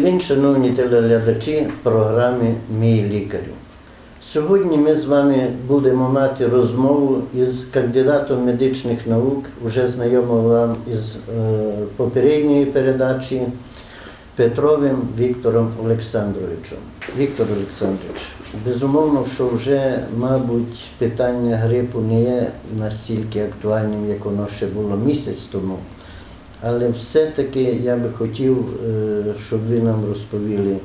день, шановні телеглядачі програми Мій лікарю. Сьогодні ми з вами будемо мати розмову із кандидатом медичних наук, вже знайомим вам із е, попередньої передачі Петровим Віктором Олександровичем. Віктор Олександрович, безумовно, що вже, мабуть, питання грипу не є настільки актуальним, як воно ще було місяць тому. Але все-таки я би хотів, е, щоб ви нам розповіли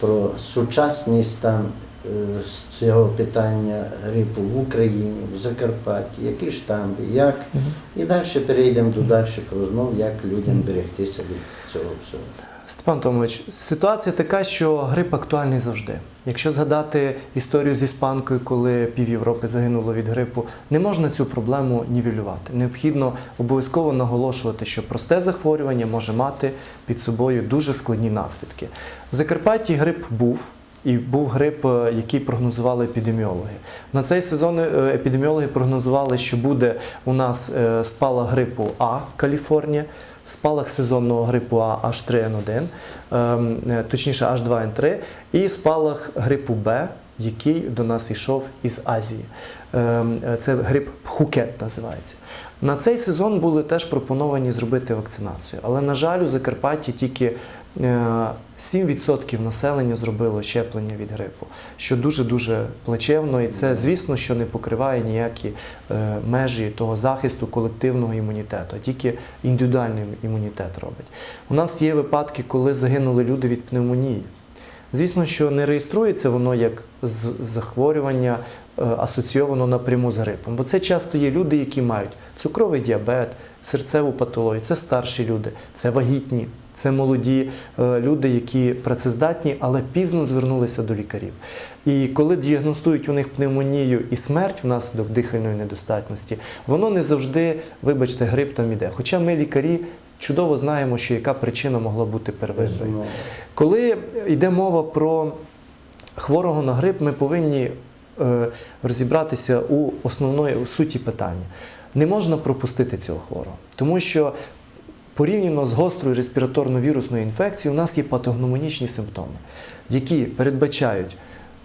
про сучасний стан е, з цього питання грипу в Україні, в Закарпатті, які штамби, як. І далі перейдемо до дальших розмов, як людям берегтися від цього всього. Степан Томович, ситуація така, що грип актуальний завжди. Якщо згадати історію з іспанкою, коли пів Європи загинуло від грипу, не можна цю проблему нівелювати. Необхідно обов'язково наголошувати, що просте захворювання може мати під собою дуже складні наслідки. В Закарпатті грип був. І був грип, е, який прогнозували епідеміологи. На цей сезон е, епідеміологи прогнозували, що буде у нас е, спалах грипу А Каліфорнія, спалах сезонного грипу А H3N1, ем, е, точніше H2N3, і спалах грипу Б, який до нас йшов із Азії. Ем, е, Це грип Пхукет називається. На цей сезон були теж пропоновані зробити вакцинацію, але, на жаль, у Закарпатті тільки 7% населення зробило щеплення від грипу, що дуже-дуже плачевно, і це, звісно, що не покриває ніякі е, межі того захисту колективного імунітету, тільки індивідуальний імунітет робить. У нас є випадки, коли загинули люди від пневмонії. Звісно, що не реєструється воно як захворювання е, асоційовано напряму з грипом, бо це часто є люди, які мають цукровий діабет, серцеву патологію, це старші люди, це вагітні, це молоді е, люди, які працездатні, але пізно звернулися до лікарів. І коли діагностують у них пневмонію і смерть внаслідок дихальної недостатності, воно не завжди, вибачте, грип там іде. Хоча ми лікарі чудово знаємо, що яка причина могла бути первинною. Коли йде мова про хворого на грип, ми повинні е, розібратися у основної у суті питання. Не можна пропустити цього хворого, тому що порівняно з гострою респіраторно-вірусною інфекцією, у нас є патогномонічні симптоми, які передбачають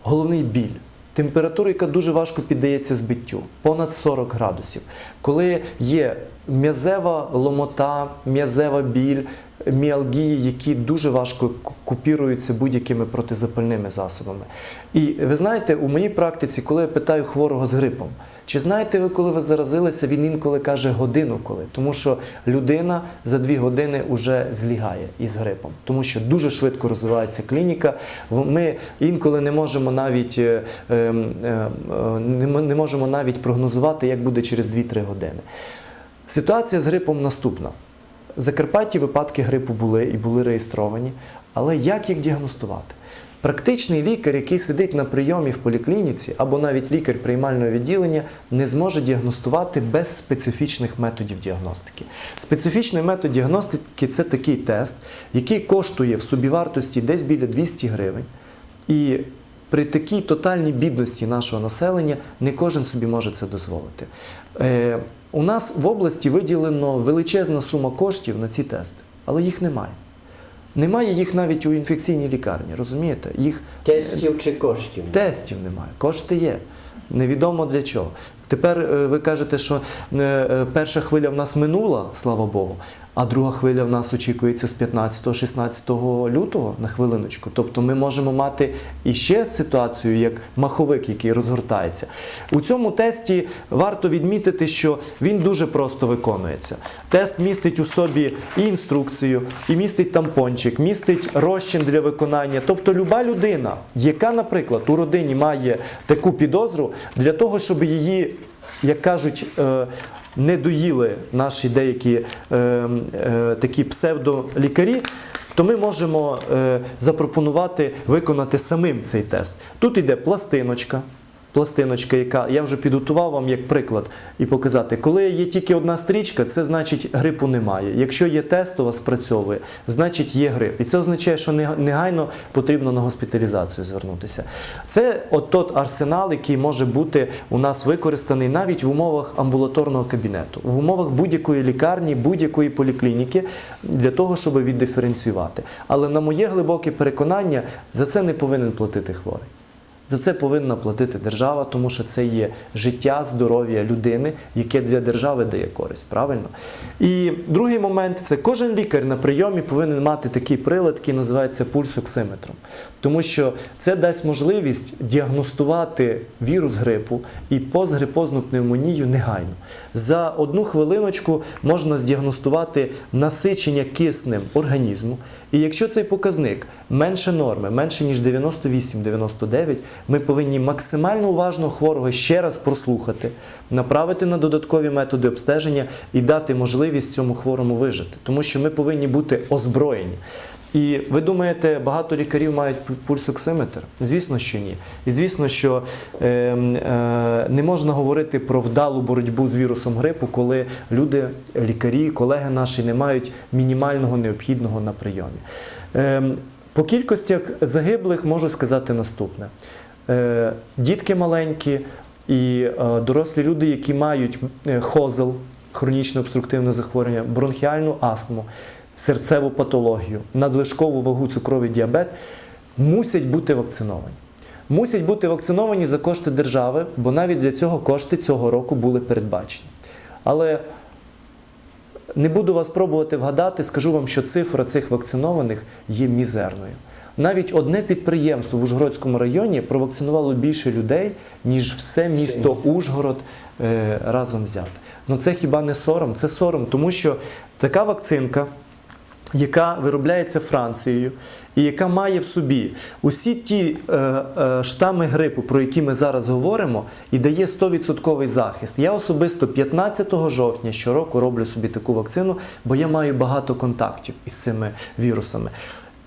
головний біль. Температура, яка дуже важко піддається збиттю, понад 40 градусів. Коли є м'язева ломота, м'язева біль, міалгії, які дуже важко купіруються будь-якими протизапальними засобами. І ви знаєте, у моїй практиці, коли я питаю хворого з грипом, чи знаєте ви, коли ви заразилися, він інколи каже годину коли, тому що людина за дві години вже злігає із грипом, тому що дуже швидко розвивається клініка. Ми інколи не можемо навіть е, е, е, м- не можемо навіть прогнозувати, як буде через 2-3 години. Ситуація з грипом наступна. В Закарпатті випадки грипу були і були реєстровані, але як їх діагностувати? Практичний лікар, який сидить на прийомі в поліклініці, або навіть лікар приймального відділення, не зможе діагностувати без специфічних методів діагностики. Специфічний метод діагностики це такий тест, який коштує в собівартості десь біля 200 гривень. І при такій тотальній бідності нашого населення не кожен собі може це дозволити. У нас в області виділено величезна сума коштів на ці тести, але їх немає. Немає їх навіть у інфекційній лікарні, розумієте? Їх Тестів чи коштів? Тестів немає, кошти є. Невідомо для чого. Тепер е, ви кажете, що е, е, перша хвиля в нас минула, слава Богу, а друга хвиля в нас очікується з 15-16 лютого на хвилиночку. Тобто ми можемо мати іще ситуацію, як маховик, який розгортається. У цьому тесті варто відмітити, що він дуже просто виконується. Тест містить у собі і інструкцію, і містить тампончик, містить розчин для виконання. Тобто люба людина, яка, наприклад, у родині має таку підозру, для того, щоб її, як кажуть, е, не доїли наші деякі е, е, такі псевдолікарі, то ми можемо е, запропонувати виконати самим цей тест. Тут іде пластиночка, пластиночка, яка я вже підготував вам як приклад і показати. Коли є тільки одна стрічка, це значить грипу немає. Якщо є тестова спрацьовує, значить є грип. І це означає, що нега- негайно потрібно на госпіталізацію звернутися. Це от тот арсенал, який може бути у нас використаний навіть в умовах амбулаторного кабінету, в умовах будь-якої лікарні, будь-якої поліклініки для того, щоб віддиференціювати. Але на моє глибоке переконання, за це не повинен платити хворий. За це повинна платити держава, тому що це є життя, здоров'я людини, яке для держави дає користь. Правильно? І другий момент це кожен лікар на прийомі повинен мати такий прилад, який називається пульсоксиметром. Тому що це дасть можливість діагностувати вірус грипу і постгрипозну пневмонію негайно. За одну хвилиночку можна здіагностувати насичення киснем організму. І якщо цей показник менше норми, менше ніж 98-99, ми повинні максимально уважно хворого ще раз прослухати, направити на додаткові методи обстеження і дати можливість цьому хворому вижити. Тому що ми повинні бути озброєні. І ви думаєте, багато лікарів мають пульсоксиметр? Звісно, що ні. І звісно, що е, е, не можна говорити про вдалу боротьбу з вірусом грипу, коли люди, лікарі, колеги наші не мають мінімального необхідного на прийомі. Е, по кількостях загиблих можу сказати наступне: дітки маленькі і е, дорослі люди, які мають е, хозел, хронічне обструктивне захворювання, бронхіальну астму, серцеву патологію, надлишкову вагу, цукровий діабет, мусять бути вакциновані. Мусять бути вакциновані за кошти держави, бо навіть для цього кошти цього року були передбачені. Але не буду вас пробувати вгадати, скажу вам, що цифра цих вакцинованих є мізерною. Навіть одне підприємство в Ужгородському районі провакцинувало більше людей, ніж все місто Ужгород е, разом взяте. Ну це хіба не сором? Це сором, тому що така вакцинка, яка виробляється Францією, і яка має в собі усі ті е, е, штами грипу, про які ми зараз говоримо, і дає 100% захист. Я особисто 15 жовтня щороку роблю собі таку вакцину, бо я маю багато контактів із цими вірусами.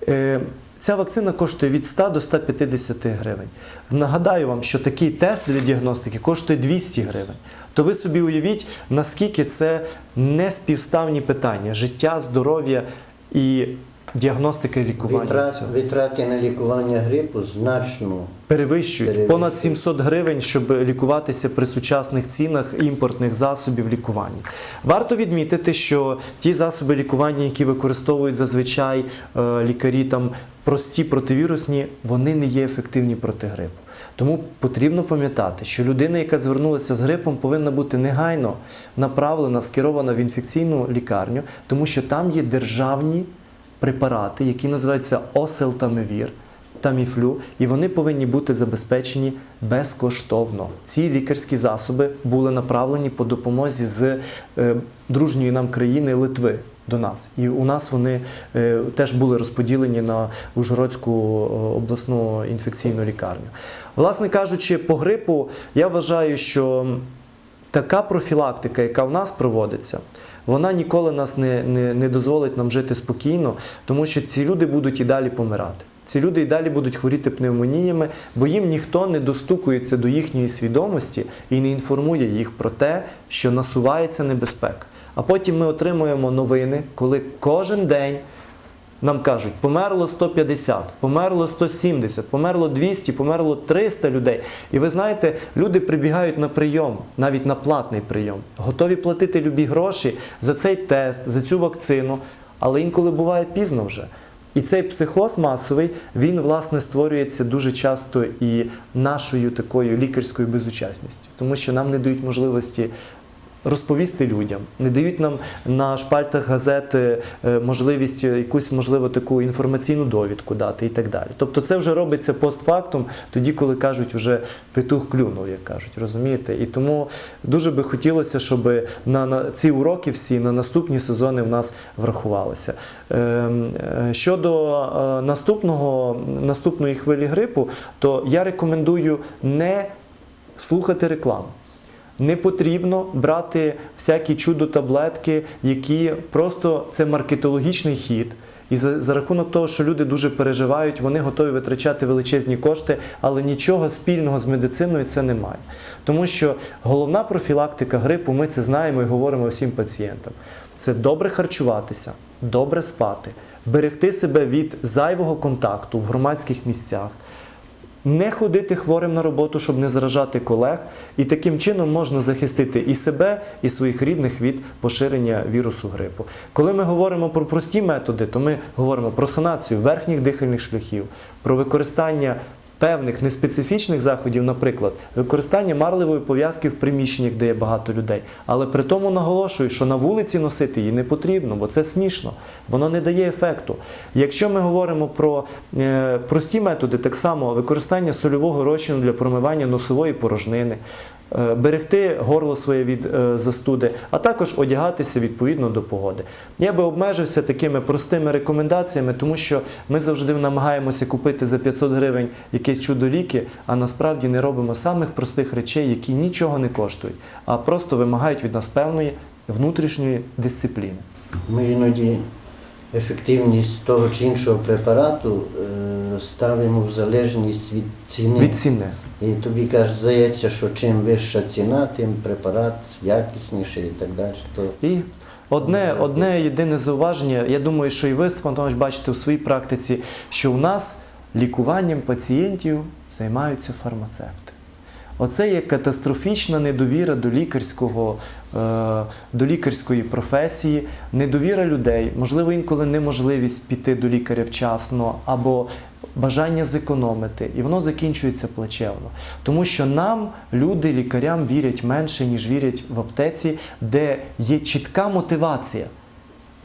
Е, Ця вакцина коштує від 100 до 150 гривень. Нагадаю вам, що такий тест для діагностики коштує 200 гривень. То ви собі уявіть, наскільки це неспівставні питання життя, здоров'я і діагностика і лікування. Витрат, цього. витрати на лікування грипу значно Перевищують Перевищують. понад 700 гривень, щоб лікуватися при сучасних цінах імпортних засобів лікування. Варто відмітити, що ті засоби лікування, які використовують зазвичай е, лікарі там прості противірусні, вони не є ефективні проти грипу. Тому потрібно пам'ятати, що людина, яка звернулася з грипом, повинна бути негайно направлена, скерована в інфекційну лікарню, тому що там є державні препарати, які називаються оселтамивір, таміфлю, і вони повинні бути забезпечені безкоштовно. Ці лікарські засоби були направлені по допомозі з е, дружньої нам країни Литви до нас. І у нас вони е, теж були розподілені на Ужгородську е, обласну інфекційну лікарню. Власне кажучи, по грипу я вважаю, що така профілактика, яка в нас проводиться, вона ніколи нас не, не, не дозволить нам жити спокійно, тому що ці люди будуть і далі помирати. Ці люди і далі будуть хворіти пневмоніями, бо їм ніхто не достукується до їхньої свідомості і не інформує їх про те, що насувається небезпека. А потім ми отримуємо новини, коли кожен день нам кажуть, померло 150, померло 170, померло 200, померло 300 людей. І ви знаєте, люди прибігають на прийом, навіть на платний прийом, готові платити любі гроші за цей тест, за цю вакцину, але інколи буває пізно вже. І цей психоз масовий, він власне створюється дуже часто і нашою такою лікарською безучасністю, тому що нам не дають можливості розповісти людям, не дають нам на шпальтах газети е, можливість якусь можливо таку інформаційну довідку дати і так далі. Тобто це вже робиться постфактум, тоді, коли кажуть, вже петух клюнув, як кажуть, розумієте? І тому дуже би хотілося, щоб на, на ці уроки всі на наступні сезони в нас врахувалися. Ем, е, Щодо е, наступного, наступної хвилі грипу, то я рекомендую не слухати рекламу. Не потрібно брати всякі чудо-таблетки, які просто це маркетологічний хід, І за, за рахунок того, що люди дуже переживають, вони готові витрачати величезні кошти, але нічого спільного з медициною це немає. Тому що головна профілактика грипу, ми це знаємо і говоримо всім пацієнтам. Це добре харчуватися, добре спати, берегти себе від зайвого контакту в громадських місцях, не ходити хворим на роботу, щоб не заражати колег, і таким чином можна захистити і себе, і своїх рідних від поширення вірусу грипу. Коли ми говоримо про прості методи, то ми говоримо про санацію верхніх дихальних шляхів, про використання певних неспецифічних заходів, наприклад, використання марливої пов'язки в приміщеннях, де є багато людей. Але при тому наголошую, що на вулиці носити її не потрібно, бо це смішно, воно не дає ефекту. Якщо ми говоримо про е, прості методи, так само використання сольового розчину для промивання носової порожнини. Е, Берегти горло своє від е, застуди, а також одягатися відповідно до погоди. Я би обмежився такими простими рекомендаціями, тому що ми завжди намагаємося купити за 500 гривень якісь чудо-ліки, а насправді не робимо самих простих речей, які нічого не коштують, а просто вимагають від нас певної внутрішньої дисципліни. Ми іноді ефективність того чи іншого препарату е, ставимо в залежність від ціни. Від ціни. І тобі каже, здається, що чим вища ціна, тим препарат якісніший і так далі. То І одне, одне єдине зауваження, я думаю, що і ви, Степан Антонович, бачите у своїй практиці, що у нас лікуванням пацієнтів займаються фармацевти. Оце є катастрофічна недовіра до лікарського, е, до лікарської професії, недовіра людей, можливо, інколи неможливість піти до лікаря вчасно або бажання зекономити, і воно закінчується плачевно. Тому що нам, люди, лікарям вірять менше, ніж вірять в аптеці, де є чітка мотивація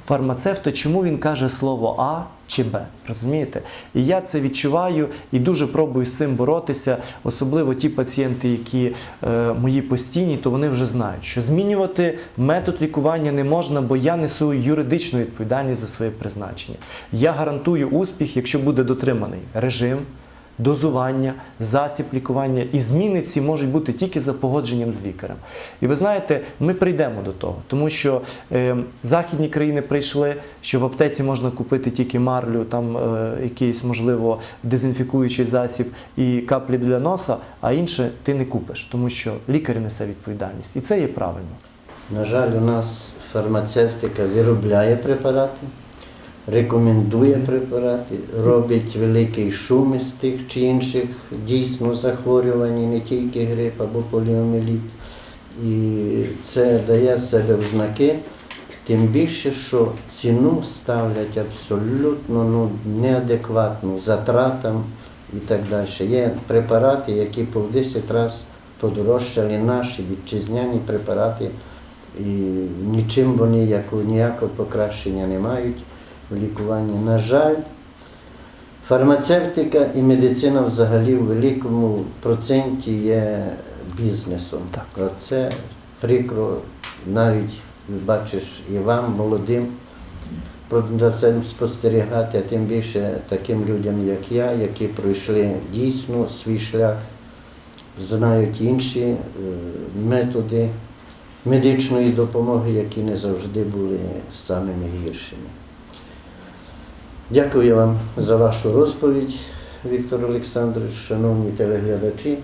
фармацевта, чому він каже слово А чи Б. Розумієте? І я це відчуваю і дуже пробую з цим боротися. Особливо ті пацієнти, які е, мої постійні, то вони вже знають, що змінювати метод лікування не можна, бо я несу юридичну відповідальність за своє призначення. Я гарантую успіх, якщо буде дотриманий режим. Дозування, засіб лікування і зміни ці можуть бути тільки за погодженням з лікарем. І ви знаєте, ми прийдемо до того, тому що е, західні країни прийшли, що в аптеці можна купити тільки марлю, там е, якийсь, можливо, дезінфікуючий засіб і каплі для носа, а інше ти не купиш, тому що лікар несе відповідальність. І це є правильно. На жаль, у нас фармацевтика виробляє препарати, рекомендує препарати, робить великий шум із тих чи інших дійсно захворювань, не тільки грип або поліоміеліт. І це дає себе в знаки, тим більше, що ціну ставлять абсолютно ну, неадекватну затратам і так далі. Є препарати, які по 10 разів подорожчали наші вітчизняні препарати, і нічим вони яко- ніякого покращення не мають в лікуванні. На жаль, фармацевтика і медицина взагалі в великому проценті є бізнесом. Так. Це прикро навіть бачиш і вам, молодим, спостерігати, а тим більше таким людям, як я, які пройшли дійсно свій шлях, знають інші е, методи медичної допомоги, які не завжди були самими гіршими. Дякую вам за вашу розповідь, Віктор Олександрович, шановні телеглядачі.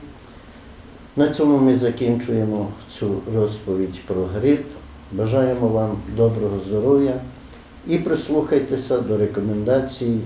На цьому ми закінчуємо цю розповідь про грип. Бажаємо вам доброго здоров'я і прислухайтеся до рекомендацій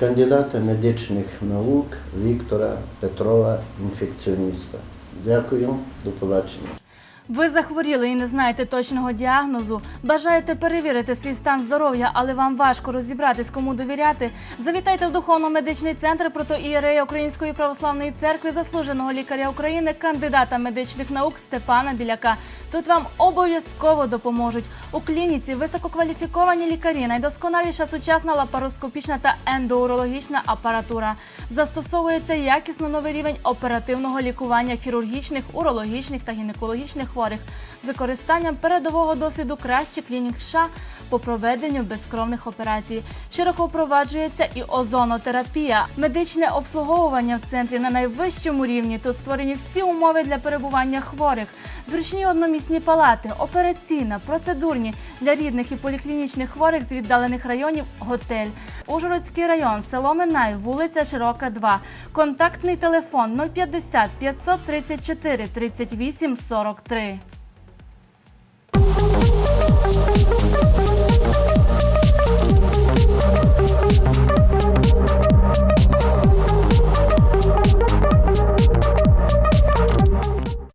кандидата медичних наук Віктора Петрова, інфекціоніста. Дякую, до побачення. Ви захворіли і не знаєте точного діагнозу, бажаєте перевірити свій стан здоров'я, але вам важко розібратись, кому довіряти. Завітайте в духовно-медичний центр протоієрея Української православної церкви, заслуженого лікаря України, кандидата медичних наук Степана Біляка. Тут вам обов'язково допоможуть. У клініці висококваліфіковані лікарі, найдосконаліша сучасна лапароскопічна та ендоурологічна апаратура. Застосовується якісно новий рівень оперативного лікування хірургічних, урологічних та гінекологічних хворих з використанням передового досвіду кращі клінік США по проведенню безкровних операцій. Широко впроваджується і озонотерапія. Медичне обслуговування в центрі на найвищому рівні. Тут створені всі умови для перебування хворих. Зручні одномісця діалізні палати, операційна, процедурні для рідних і поліклінічних хворих з віддалених районів готель. Ужгородський район, село Минай, вулиця Широка, 2. Контактний телефон 050 534 38 43.